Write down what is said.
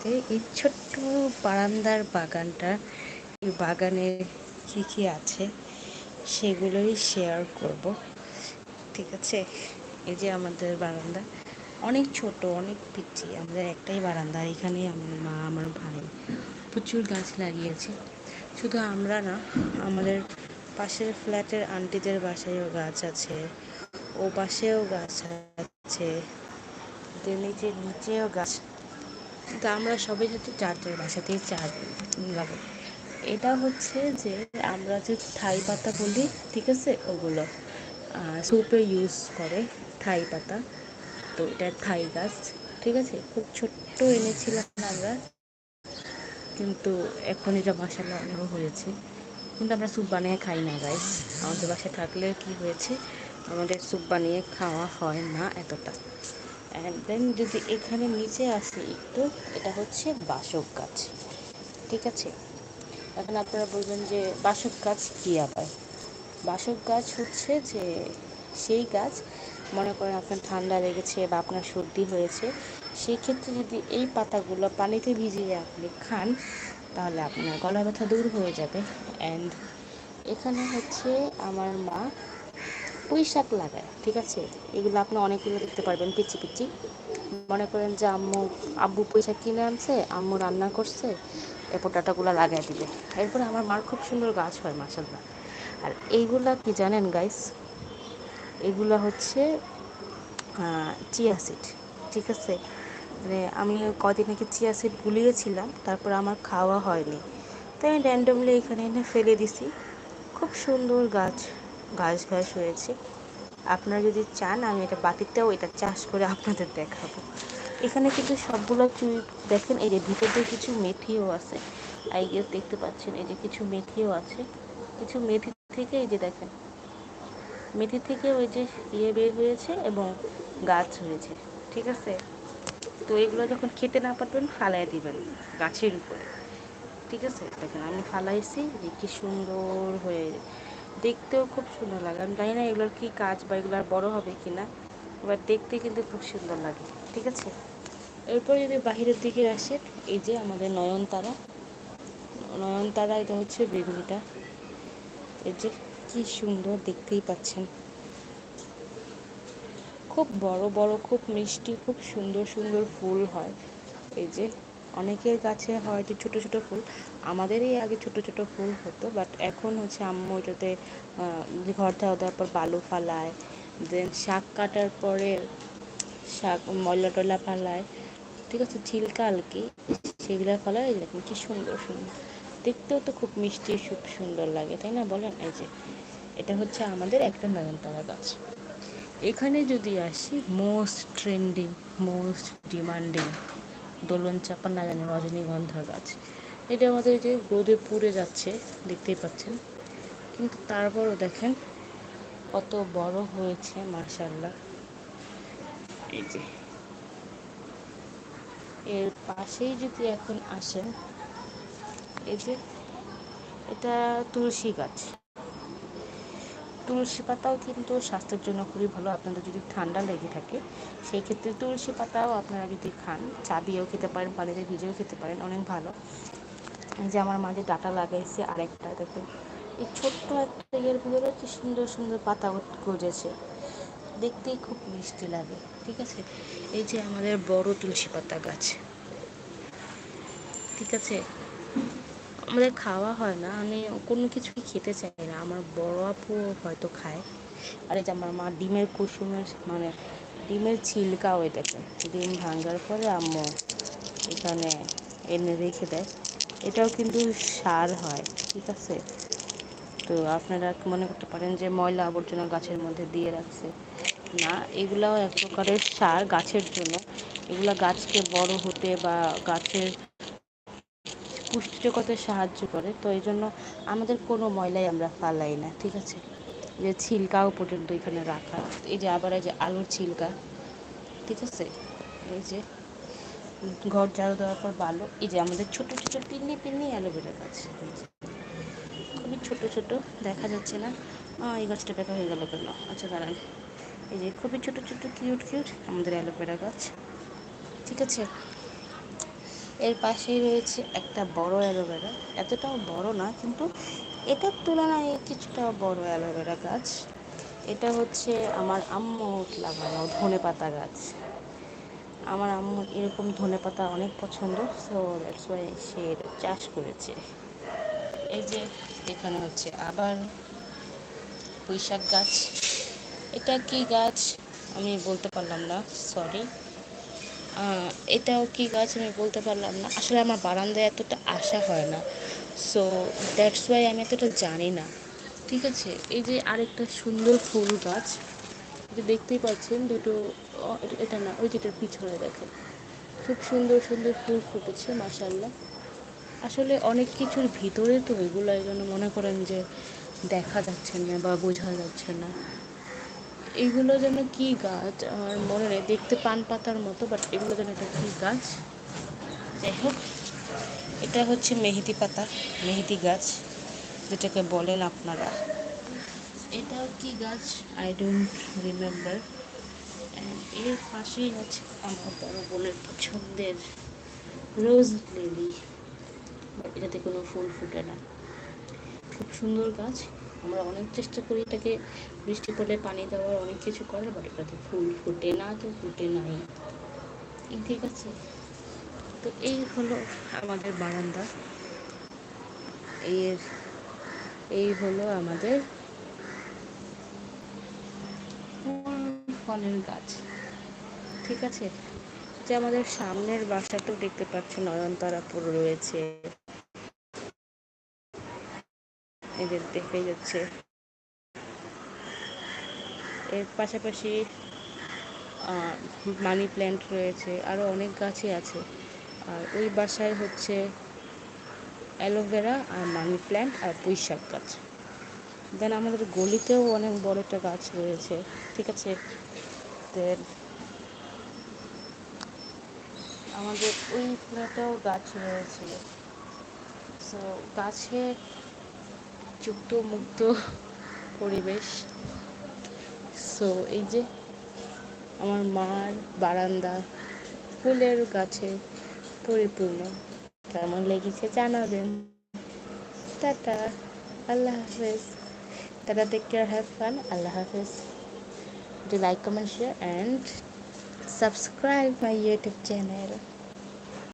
আপনাদের এই ছোট্ট বারান্দার বাগানটা, এই বাগানে কী কী আছে সেগুলোই শেয়ার করব। ঠিক আছে? এই যে আমাদের বারান্দা। অনেক ছোট, অনেক পিচ্ছি আমাদের একটাই বারান্দা এখানেই আমার মা, আমার ভাই প্রচুর গাছ লাগিয়েছে। শুধু আমরা না, আমাদের পাশের ফ্ল্যাটের আন্টিদের বাসায়ও গাছ আছে, ও পাশেও গাছ আছে। নিচে, নিচেও গাছ কিন্তু আমরা সবাই যাতে চার চার বাসাতেই চার লাগাবো। এটা হচ্ছে যে আমরা যে থাই পাতা বলি, ঠিক আছে? ওগুলো স্যুপে ইউজ করে থাই পাতা। তো এটা থাই গাছ, ঠিক আছে? খুব ছোট্ট এনেছিলাম আমরা, কিন্তু এখন এটা বাসা অনেক হয়েছে। কিন্তু আমরা স্যুপ বানিয়ে খাই না গাইস আমাদের বাসায় থাকলে কি হয়েছে? আমাদের স্যুপ বানিয়ে খাওয়া হয় না এতটা। অ্যান্ড দেন যদি এখানে নিচে আসি একটু, এটা হচ্ছে বাসক গাছ। ঠিক আছে? এখন আপনারা বলবেন যে বাসক গাছ কী আবার? বাসক গাছ হচ্ছে যে সেই গাছ, মনে করেন আপনার ঠান্ডা লেগেছে বা আপনার সর্দি হয়েছে সেই ক্ষেত্রে যদি এই পাতাগুলো পানিতে ভিজিয়ে আপনি খান, তাহলে আপনার গলা ব্যথা দূর হয়ে যাবে। অ্যান্ড এখানে হচ্ছে আমার মা পুঁই শাক লাগায়, ঠিক আছে? এগুলো আপনি অনেকগুলো দেখতে পারবেন পিচি পিচি মনে করেন যে আম্মু, আব্বু পুঁই শাক কিনে আনছে, আম্মু রান্না করছে এরপর ডাটাগুলো লাগাই দিবে। এরপরে আমার মার খুব সুন্দর গাছ হয় মাসাল্লাহ আর এইগুলা কি জানেন গাইস এগুলো হচ্ছে চিয়া সিড ঠিক আছে? মানে আমি কদিন আগে চিয়া সিড গুলিয়েছিলাম তারপর আমার খাওয়া হয়নি। তাই আমি র্যান্ডমলি এখানে এনে ফেলে দিছি। খুব সুন্দর গাছ। ঘাস ঘাস হয়েছে। আপনারা যদি চান, আমি এটা বাতিতেও এটা চাষ করে আপনাদের দেখাবো। এখানে কিন্তু সবগুলো চুল দেখেন এই যে ভিতর দিয়ে কিছু মেথিও আছে। আই গেস দেখতে পাচ্ছেন, এই যে কিছু মেথিও আছে। কিছু মেথি থেকে এই যে দেখেন, মেথি থেকে ওই যে ইয়ে বের হয়েছে এবং গাছ হয়েছে, ঠিক আছে? তো এগুলো যখন খেতে না পারবেন ফালাই দিবেন গাছের উপরে, ঠিক আছে? দেখেন আমি ফালাইছি যে কি সুন্দর হয়ে দেখতেও খুব সুন্দর লাগে। আমি জানি না এগুলোর কী কাজ বা এগুলো আর বড়ো হবে কি না এবার দেখতে কিন্তু খুব সুন্দর লাগে, ঠিক আছে? এরপর যদি বাহিরের দিকে আসে, এই যে আমাদের নয়নতারা। নয়নতারা, এটা হচ্ছে বেগুনিটা। এই যে কী সুন্দর দেখতেই পাচ্ছেন। খুব বড় বড়, খুব মিষ্টি, খুব সুন্দর সুন্দর ফুল হয়। এই যে অনেকের গাছে হয়তো ছোট ছোট ফুল আমাদেরই আগে ছোট ছোট ফুল হতো বাট এখন হচ্ছে আম্মু ওইটাতে ঘর থেকে দেওয়ার পর বালু ফালায় দেন শাক কাটার পরে শাক, ময়লা টয়লা ফালায়, ঠিক আছে ছিলকা আর কি, সেগুলো ফালায় দেখুন কি সুন্দর সুন্দর, দেখতেও তো খুব মিষ্টি, খুব সুন্দর লাগে, তাই না বলেন? এই যে, এটা হচ্ছে আমাদের একটা নয়নতারা গাছ। এখানে যদি আসি মোস্ট ট্রেন্ডিং মোস্ট ডিমান্ডিং দোলন চাপা না জানি রজনীগন্ধা গাছ। এটা আমাদের যে রোদে পুড়ে যাচ্ছে দেখতেই পাচ্ছেন। কিন্তু তারপরও দেখেন কত বড় হয়েছে মার্শাল্লাহ এই যে। এর পাশেই যদি এখন আসেন এই যে এটা তুলসী গাছ। তুলসী পাতাও কিন্তু স্বাস্থ্যের জন্য খুবই ভালো আপনাদের যদি ঠান্ডা লেগে থাকে সেই ক্ষেত্রে তুলসী পাতাও আপনারা যদি খান চা দিয়েও খেতে পারেন পানিতে ভিজেও খেতে পারেন অনেক ভালো। যে আমার মাঝে ডাটা লাগাইছে আরেকটা, দেখুন। এই ছোট্ট একটা ইয়ের ভিতরে কি সুন্দর সুন্দর পাতা গজেছে। দেখতেই খুব মিষ্টি লাগে, ঠিক আছে? এই যে আমাদের বড় তুলসী পাতা গাছ, ঠিক আছে? আমাদের খাওয়া হয় না, আমি কোনো কিছুই খেতে চাই না। আমার বড় আপু হয়তো খায়। আর এই যে আমার মা ডিমের কুসুমের মানে ডিমের ছিলকা ওই দেখে ডিম ভাঙ্গার পরে আম্মু এখানে এনে রেখে দেয়। এটাও কিন্তু সার হয়, ঠিক আছে? তো আপনারা মনে করতে পারেন যে ময়লা আবর্জনা গাছের মধ্যে দিয়ে রাখছে? না, এগুলাও এক প্রকারের সার গাছের জন্য। এগুলা গাছকে বড় হতে বা গাছের পুষ্টি সাহায্য করে, তো এই জন্য আমাদের কোনো ময়লাই আমরা ফালাই না, ঠিক আছে? যে ছিলকাও পর্যন্ত এখানে রাখা। এই যে আবার এই যে আলুর ছিলকা, ঠিক আছে? এই যে ঘর ঝাড়ু দেওয়ার পর ভালো। এই যে আমাদের ছোট ছোট পিন্নি পিন্নি অ্যালোভেরা গাছ। খুবই ছোট ছোট, দেখা যাচ্ছে না। এই গাছটা দেখা হয়ে গেল কেন? আচ্ছা দাঁড়ান। এই যে খুবই ছোট ছোট কিউট কিউট আমাদের অ্যালোভেরা গাছ। ঠিক আছে? এর পাশেই রয়েছে একটা বড় অ্যালোভেরা। এতটাও বড় না, কিন্তু এটার তুলনায় কিছুটা বড় অ্যালোভেরা গাছ। এটা হচ্ছে আমার আম্মু লাগানো ধনে পাতা গাছ। আমার আম্মুর এরকম ধনে পাতা অনেক পছন্দ সো দ্যাটস ওয়াই সে চাষ করেছে। এই যে এখানে হচ্ছে আবার পুঁইশাক গাছ। এটা কি গাছ? আমি বলতে পারলাম না সরি এটাও কি গাছ আমি বলতে পারলাম না। আসলে আমার বারান্দায় এতটা আশা হয় না সো দ্যাটস ওয়াই আমি এতটা জানি না। ঠিক আছে, এই যে আরেকটা সুন্দর ফুল গাছ। যে দেখতেই পাচ্ছেন দুটো এটা না, ওই যেটার পিছনে দেখেন। খুব সুন্দর সুন্দর ফুল ফুটেছে মাসাল্লাহ আসলে অনেক কিছুর ভিতরে তো এগুলো, এই জন্য মনে করেন যে দেখা যাচ্ছে না বা বোঝা যাচ্ছে না। এগুলো যেন কি গাছ, আমার মনে নেই, দেখতে পান পাতার মতো বাট এগুলো যেন এটা কী গাছ। যাই হোক, এটা হচ্ছে মেহেদি পাতা, মেহেদি গাছ, যেটাকে বলেন আপনারা। এটাও কি গাছ? আই ডোন্ট রিমেম্বার এর পাশেই আছে আমার বড় বোনের পছন্দের রোজ লিলি এটাতে কোনো ফুল ফুটে না। খুব সুন্দর গাছ। আমরা অনেক চেষ্টা করি এটাকে বৃষ্টি পড়লে পানি দেওয়ার, অনেক কিছু করার বাট এটাতে ফুল ফুটে না তো ফুটে নাই। ঠিক আছে। তো এই হলো আমাদের বারান্দা। এর, এই হলো আমাদের ফলের গাছ। ঠিক আছে? যে আমাদের সামনের বাসাটাও দেখতে পাচ্ছ নয়নতারাপুর রয়েছে। এদের দেখে যাচ্ছে। এর পাশাপাশি মানি প্ল্যান্ট রয়েছে। আরও অনেক গাছই আছে। আর ওই বাসায় হচ্ছে অ্যালোভেরা, আর মানি প্ল্যান্ট, আর পুঁই শাক গাছ। দেন আমাদের গলিতেও অনেক বড় একটা গাছ রয়েছে। ঠিক আছে? দেন আমাদের ওই ফ্ল্যাটেও গাছ রয়েছে সো গাছে যুক্ত মুক্ত পরিবেশ। সো এই যে আমার মার বারান্দা ফুলের গাছে পরিপূর্ণ। কেমন লেগেছে জানাবেন। টাটা, আল্লাহ হাফেজ। Tata take care have fun আল্লাহ হাফেজ। Do like comment share and subscribe my youtube channel